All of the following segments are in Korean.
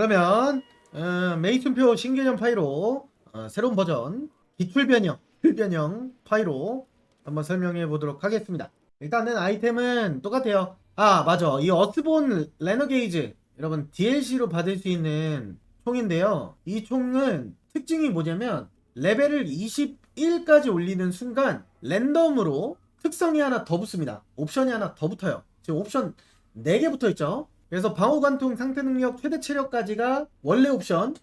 그러면 어, 메이슨표 신개념 파이로 어, 새로운 버전 기출 변형, 풀 변형 파이로 한번 설명해 보도록 하겠습니다. 일단은 아이템은 똑같아요. 아 맞아, 이 어스본 레너게이즈 여러분 DLC로 받을 수 있는 총인데요. 이 총은 특징이 뭐냐면 레벨을 21까지 올리는 순간 랜덤으로 특성이 하나 더 붙습니다. 옵션이 하나 더 붙어요. 지금 옵션 4개 붙어 있죠. 그래서 방어 관통 상태 능력 최대 체력까지가 원래 옵션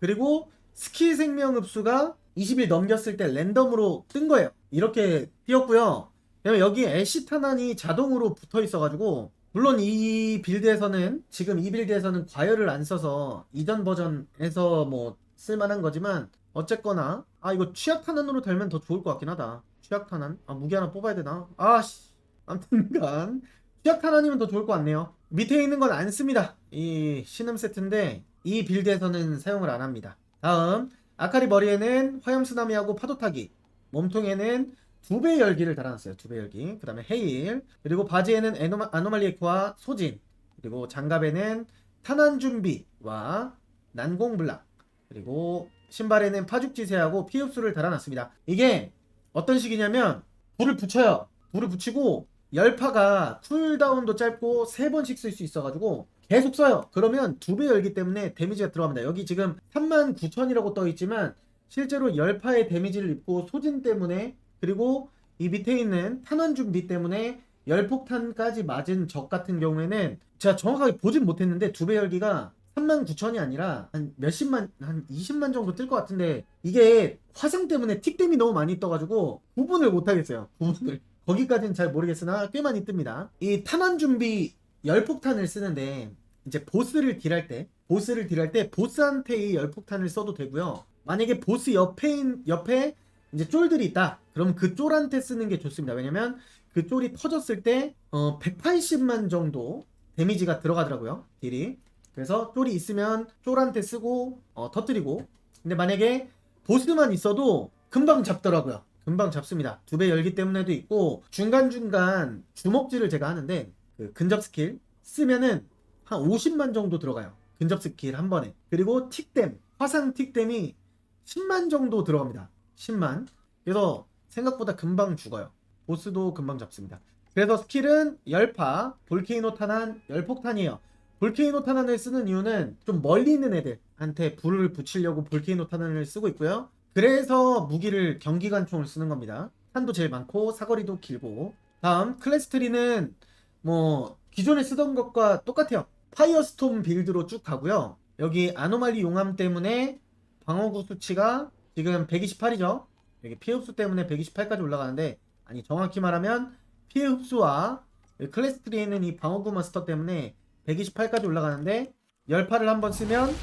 그리고 스킬 생명 흡수가 20일 넘겼을 때 랜덤으로 뜬 거예요. 이렇게 띄었고요. 여기 탄환이 자동으로 붙어 있어가지고 물론 이 빌드에서는 지금 이 빌드에서는 과열을 안 써서 이전 버전에서 뭐 쓸만한 거지만 어쨌거나 아 이거 취약 탄환으로 달면 더 좋을 것 같긴 하다. 취약 탄환 아 무기 하나 뽑아야 되나? 아씨 아무튼간 취약 탄환이면 더 좋을 것 같네요. 밑에 있는 건 안 씁니다. 이 신음 세트인데 이 빌드에서는 사용을 안 합니다. 다음 아카리 머리에는 화염 쓰나미하고 파도 타기 몸통에는 두 배 열기를 달아놨어요. 두 배 열기. 그 다음에 헤일. 그리고 바지에는 에노마, 아노말리 에코와 소진. 그리고 장갑에는 탄환 준비와 난공 블락. 그리고 신발에는 파죽지세하고 피흡수를 달아놨습니다. 이게 어떤 식이냐면 불을 붙여요. 불을 붙이고 열파가 쿨다운도 짧고 세 번씩 쓸 수 있어가지고 계속 써요. 그러면 두 배 열기 때문에 데미지가 들어갑니다. 여기 지금 39,000이라고 떠 있지만 실제로 열파의 데미지를 입고 소진 때문에 그리고 이 밑에 있는 탄환 준비 때문에 열폭탄까지 맞은 적 같은 경우에는 제가 정확하게 보진 못했는데 두 배 열기가 39,000이 아니라 한 몇십만 한 20만 정도 뜰 것 같은데 이게 화상 때문에 틱댐이 너무 많이 떠가지고 구분을 못하겠어요 구분을 거기까지는 잘 모르겠으나 꽤 많이 뜹니다. 이 탄환 준비 열폭탄을 쓰는데 이제 보스를 딜할 때 보스를 딜할 때 보스한테 이 열폭탄을 써도 되고요. 만약에 보스 옆에 인- 옆에 이제 쫄들이 있다. 그럼 그 쫄한테 쓰는 게 좋습니다. 왜냐면 그 쫄이 퍼졌을 때 어, 180만 정도 데미지가 들어가더라고요 딜이. 그래서 쫄이 있으면 쫄한테 쓰고 어, 터뜨리고. 근데 만약에 보스만 있어도 금방 잡더라고요 금방 잡습니다. 두 배 열기 때문에도 있고 중간중간 주먹질을 제가 하는데 그 근접 스킬 쓰면은 한 50만 정도 들어가요. 근접 스킬 한 번에. 그리고 틱댐 화상 틱댐이 10만 정도 들어갑니다. 10만. 그래서 생각보다 금방 죽어요. 보스도 금방 잡습니다. 그래서 스킬은 열파 볼케이노 탄환 열폭탄이에요. 볼케이노 탄환을 쓰는 이유는 좀 멀리 있는 애들한테 불을 붙이려고 볼케이노 탄환을 쓰고 있고요. 그래서 무기를 경기관총을 쓰는 겁니다. 탄도 제일 많고 사거리도 길고. 다음 클래스트리는 뭐 기존에 쓰던 것과 똑같아요. 파이어스톰 빌드로 쭉 가고요. 여기 아노말리 용암 때문에 방어구 수치가 지금 128이죠. 여기 피해 흡수 때문에 128까지 올라가는데 아니 정확히 말하면 피해 흡수와 클래스트리에는 이 방어구 마스터 때문에 128까지 올라가는데 열파를 한번 쓰면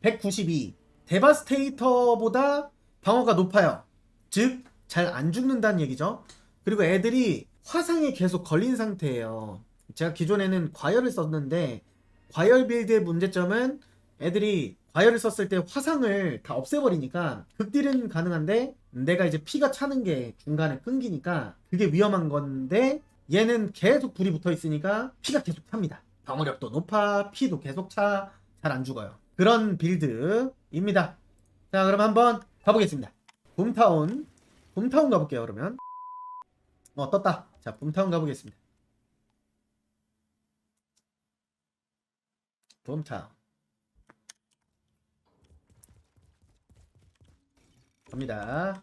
192 데바스테이터보다 방어가 높아요 즉 잘 안 죽는다는 얘기죠 그리고 애들이 화상에 계속 걸린 상태예요 제가 기존에는 과열을 썼는데 과열 빌드의 문제점은 애들이 과열을 썼을 때 화상을 다 없애버리니까 극딜은 가능한데 내가 이제 피가 차는 게 중간에 끊기니까 그게 위험한 건데 얘는 계속 불이 붙어 있으니까 피가 계속 찹니다. 방어력도 높아, 피도 계속 차, 잘 안 죽어요. 그런 빌드입니다. 자, 그럼 한번 가보겠습니다. 붐타운, 붐타운 가볼게요. 그러면 어 떴다. 자, 붐타운 가보겠습니다. 붐타운 갑니다.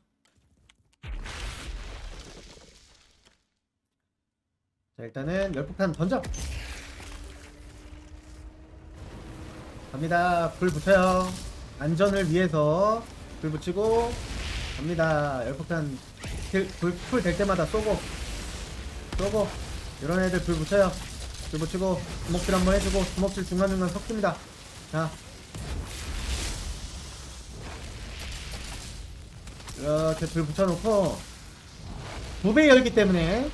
자 일단은 열폭탄 던져 갑니다. 불 붙여요. 안전을 위해서 불 붙이고 갑니다. 열폭탄 불풀 될 때마다 쏘고 쏘고 이런 애들 불 붙여요. 불 붙이고 주먹질 한번 해주고 주먹질 중간중간 섞습니다. 자. 이렇게 불 붙여놓고 두배 열기 때문에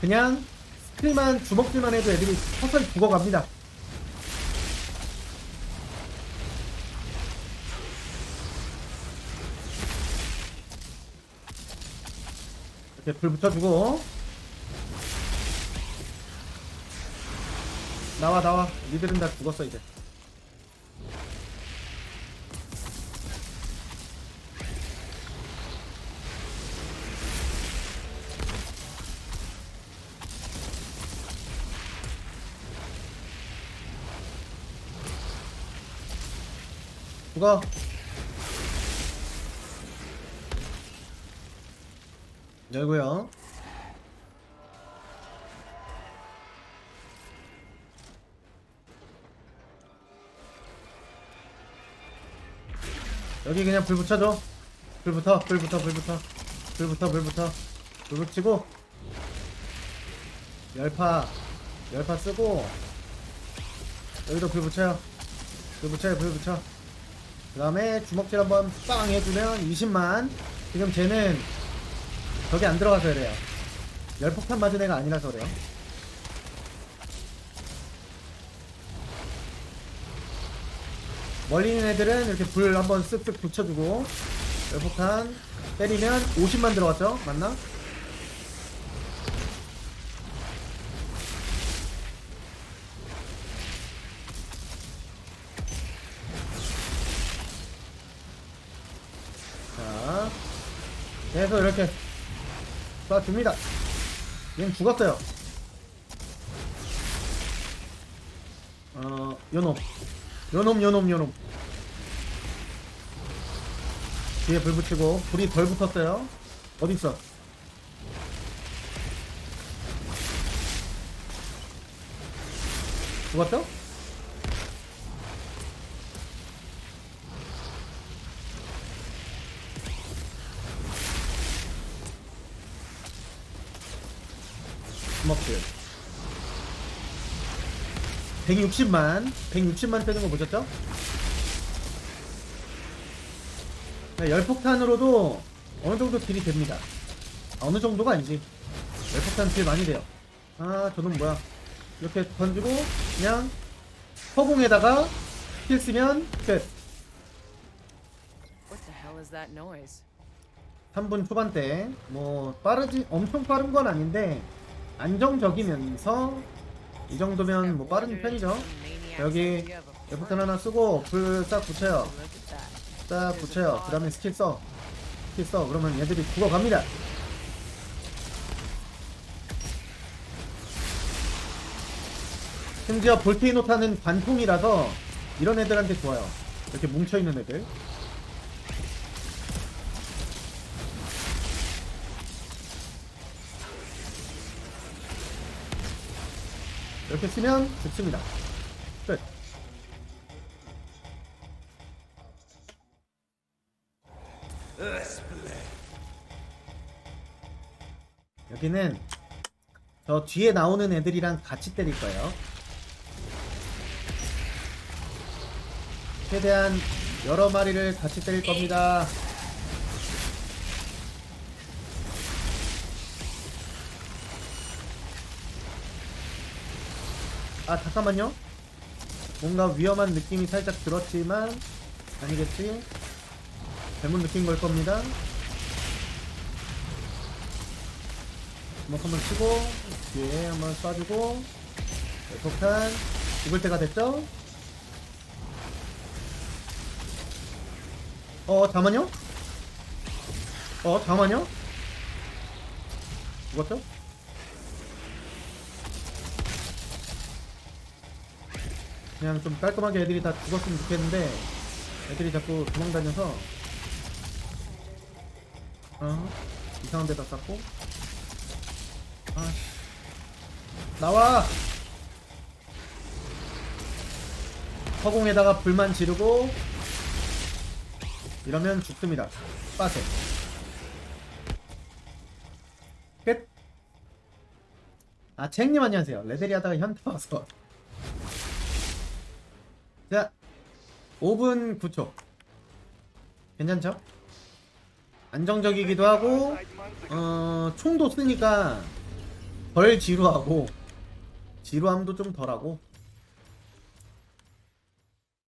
그냥 스킬만 주먹질만 해도 애들이 서서히 죽어갑니다. 이제 불 붙여주고. 나와 나와. 니들은 다 죽었어 이제. 죽어. 열고요. 여기 그냥 불 붙여줘. 불 붙어 불 붙어 불 붙어. 불 붙어 불 붙어. 불 붙이고. 열파 열파 쓰고. 여기도 불 붙여요. 불 붙여요 불 붙여. 그 다음에 주먹질 한번 빵 해주면 20만. 지금 쟤는 저기 안 들어가서 그래요 열폭탄 맞은 애가 아니라서 그래요 멀리 있는 애들은 이렇게 불 한번 쓱쓱 붙여주고 열폭탄 때리면 50만 들어갔죠? 맞나? 줍니다. 얘는 죽었어요. 어, 요놈. 요놈, 요놈, 요놈. 뒤에 불 붙이고, 불이 덜 붙었어요. 어딨어? 죽었죠? 160만 160만 뜨는 거 보셨죠? 네, 열폭탄으로도 어느 정도 딜이 됩니다. 아, 어느 정도가 아니지. 열폭탄 딜 많이 돼요. 아 저놈 뭐야. 이렇게 던지고 그냥 허공에다가 힐 쓰면 끝. What the hell is that noise? 3분 초반대. 뭐 빠르지 엄청 빠른 건 아닌데 안정적이면서 이 정도면 뭐 빠른 편이죠. 여기 에포탄 하나 쓰고 불 싹 붙여요. 싹 붙여요. 그 다음에 스킬 써. 스킬 써. 그러면 얘들이 죽어갑니다. 심지어 볼테이노타는 관통이라서 이런 애들한테 좋아요. 이렇게 뭉쳐있는 애들 이렇게 쓰면 좋습니다 끝 여기는 저 뒤에 나오는 애들이랑 같이 때릴 거예요. 최대한 여러 마리를 같이 때릴 겁니다. 아 잠깐만요. 뭔가 위험한 느낌이 살짝 들었지만 아니겠지? 잘못 느낀 걸 겁니다. 주먹 한번 치고 뒤에 한번 쏴주고 네, 폭탄 죽을 때가 됐죠? 어 잠깐만요 어 잠깐만요 죽었죠? 그냥 좀 깔끔하게 애들이 다 죽었으면 좋겠는데 애들이 자꾸 도망다녀서 어 이상한 데다 쌌고 아, 나와! 허공에다가 불만 지르고 이러면 죽습니다. 빠세. 끝. 아, 쟁님 안녕하세요. 레데리 하다가 현타 와서. 자, 5분 9초. 괜찮죠? 안정적이기도 하고, 어, 총도 쓰니까 덜 지루하고 지루함도 좀 덜하고